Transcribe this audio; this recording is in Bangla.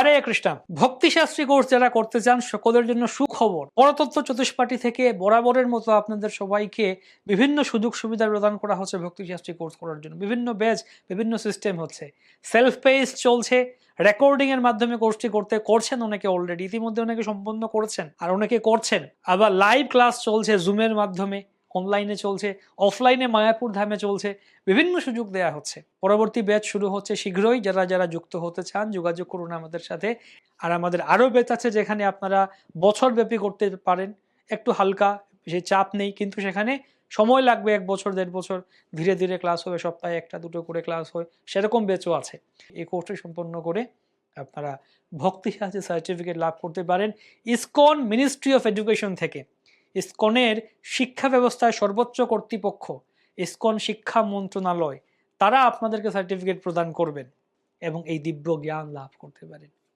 হরে কৃষ্ণ। ভক্তিশাস্ত্রী কোর্স যারা করতে চান, সকলের জন্য সুখবর। পরতত্ত্ব চতুষ্পাঠী থেকে বরাবরের মতো আপনাদের সবাইকে বিভিন্ন সুযোগ সুবিধা প্রদান করা হচ্ছে ভক্তিশাস্ত্রী কোর্স করার জন্য। বিভিন্ন ব্যাচ, বিভিন্ন সিস্টেম হচ্ছে। সেলফ পেস চলছে। রেকর্ডিং এর মাধ্যমে কোর্সটি করতে করছেন অনেকে অলরেডি। ইতিমধ্যে অনেকে সম্পন্ন করেছেন আর অনেকে করছেন। আবার লাইভ ক্লাস চলছে জুমের মাধ্যমে। অনলাইনে চলছে অফলাইনে মায়াপুর ধামে চলছে, বিভিন্ন সুযোগ দেওয়া হচ্ছে। পরবর্তী ব্যাচ শুরু হচ্ছে শীঘ্রই, যারা যারা যুক্ত হতে চান, যোগাযোগ করুন আমাদের সাথে। আর আমাদের আরও ব্যাচ আছে যেখানে আপনারা বছরব্যাপী করতে পারেন। একটু হালকা, বেশি চাপ নেই, কিন্তু সেখানে সময় লাগবে এক বছর, দেড় বছর। ধীরে ধীরে ক্লাস হবে, সপ্তাহে একটা, দুটো করে ক্লাস হয়, সেরকম ব্যাচও আছে। এই কোর্সটি সম্পন্ন করে আপনারা ভক্তি সাহায্যে সার্টিফিকেট লাভ করতে পারেন। ইসকন মিনিস্ট্রি অফ এডুকেশন থেকে। ইসকনের শিক্ষা ব্যবস্থায় সর্বোচ্চ কর্তৃপক্ষ, ইসকন শিক্ষা মন্ত্রণালয়, তারা আপনাদেরকে সার্টিফিকেট প্রদান করবেন এবং এই দিব্য জ্ঞান লাভ করতে পারেন।